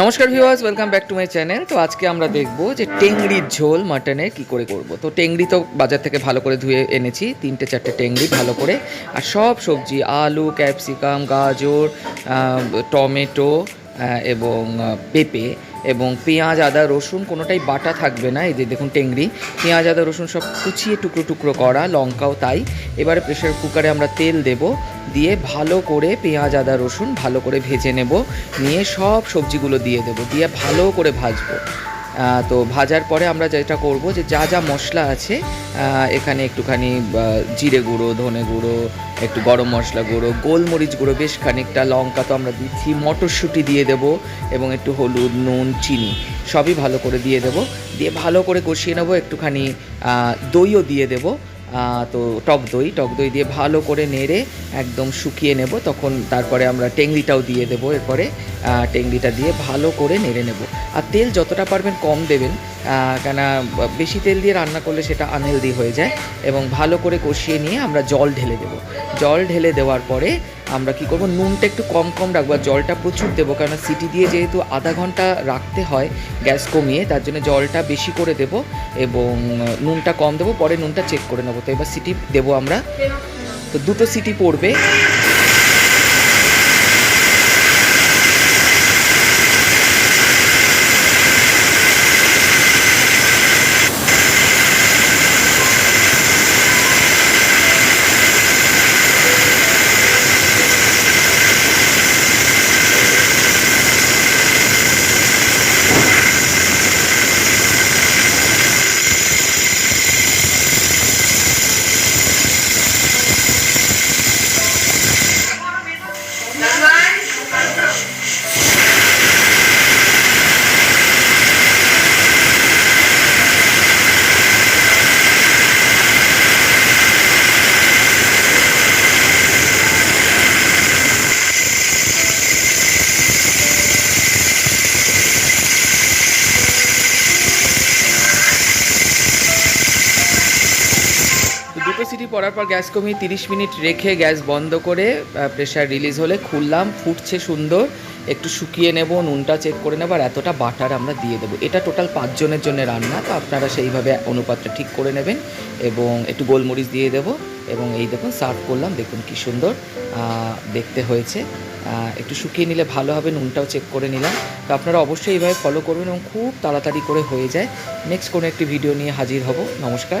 নমস্কার viewers welcome back to my channel তো আজকে আমরা দেখব যে টেংরির ঝোল মাটনে কি করে করব। তো টেংরি তো বাজার থেকে ভালো করে ধুয়ে এনেছি, তিনটে চারটে টেংরি ভালো করে। আর সব সবজি, আলু, ক্যাপসিকাম, গাজর টমেটো এবং পেঁপে এবং পেঁয়াজ, আদা, রসুন কোনোটাই বাটা থাকবে না। এই যে দেখুন টেংরি পেঁয়াজ, আদা, রসুন সব কুচিয়ে টুকরো টুকরো করা, লঙ্কাও তাই। এবারে প্রেশার কুকারে আমরা তেল দেব, দিয়ে ভালো করে পেঁয়াজ, আদা, রসুন ভালো করে ভেজে নেব, নিয়ে সব সবজিগুলো দিয়ে দেব, দিয়ে ভালো করে ভাজবো। তো ভাজার পরে আমরা যেটা করব যে যা যা মশলা আছে এখানে একটুখানি জিরে গুঁড়ো, ধনে গুঁড়ো, একটু গরম মশলা গুঁড়ো, গোলমরিচ গুঁড়ো, বেশ খানিকটা লঙ্কা তো আমরা দিচ্ছি, মটরশুঁটি দিয়ে দেব এবং একটু হলুদ, নুন, চিনি, সবই ভালো করে দিয়ে দেব। দিয়ে ভালো করে কষিয়ে নেব, একটুখানি দইও দিয়ে দেবো। তো টক দই টক দই দিয়ে ভালো করে নেড়ে একদম শুকিয়ে নেব, তখন তারপরে আমরা টেংরিটাও দিয়ে দেবো, এরপরে টেংরিটা দিয়ে ভালো করে নেড়ে নেব। আর তেল যতটা পারবেন কম দেবেন কেন বেশি তেল দিয়ে রান্না করলে সেটা আনহেলদি হয়ে যায় এবং ভালো করে কষিয়ে নিয়ে আমরা জল ঢেলে দেবো। জল ঢেলে দেওয়ার পরে আমরা কি করব, নুনটা একটু কম কম রাখব আর জলটা প্রচুর দেবো কারণ সিটি দিয়ে যেহেতু আধা ঘণ্টা রাখতে হয় গ্যাস কমিয়ে, তার জন্য জলটা বেশি করে দেবো এবং নুনটা কম দেবো, পরে নুনটা চেক করে নেব। তো এবার সিটি দেবো আমরা তো দুটো সিটি পড়বে। দুটো পড়ার পর গ্যাস কমিয়ে তিরিশ মিনিট রেখে গ্যাস বন্ধ করে প্রেশার রিলিজ হলে খুললাম, ফুটছে সুন্দর। একটু শুকিয়ে নেব, নুনটা চেক করে নেব, আর এতটা বাটার আমরা দিয়ে দেবো। এটা টোটাল পাঁচজনের জন্য রান্না, তো আপনারা সেইভাবে অনুপাতটা ঠিক করে নেবেন এবং একটু গোলমরিচ দিয়ে দেবো এবং এই দেখুন সার্ভ করলাম, দেখুন কি সুন্দর দেখতে হয়েছে। একটু শুকিয়ে নিলে ভালো হবে, নুনটাও চেক করে নিলাম। তো আপনারা অবশ্যই এইভাবে ফলো করবেন এবং খুব তাড়াতাড়ি করে হয়ে যায়। নেক্সট কোনো একটি ভিডিও নিয়ে হাজির হব। নমস্কার।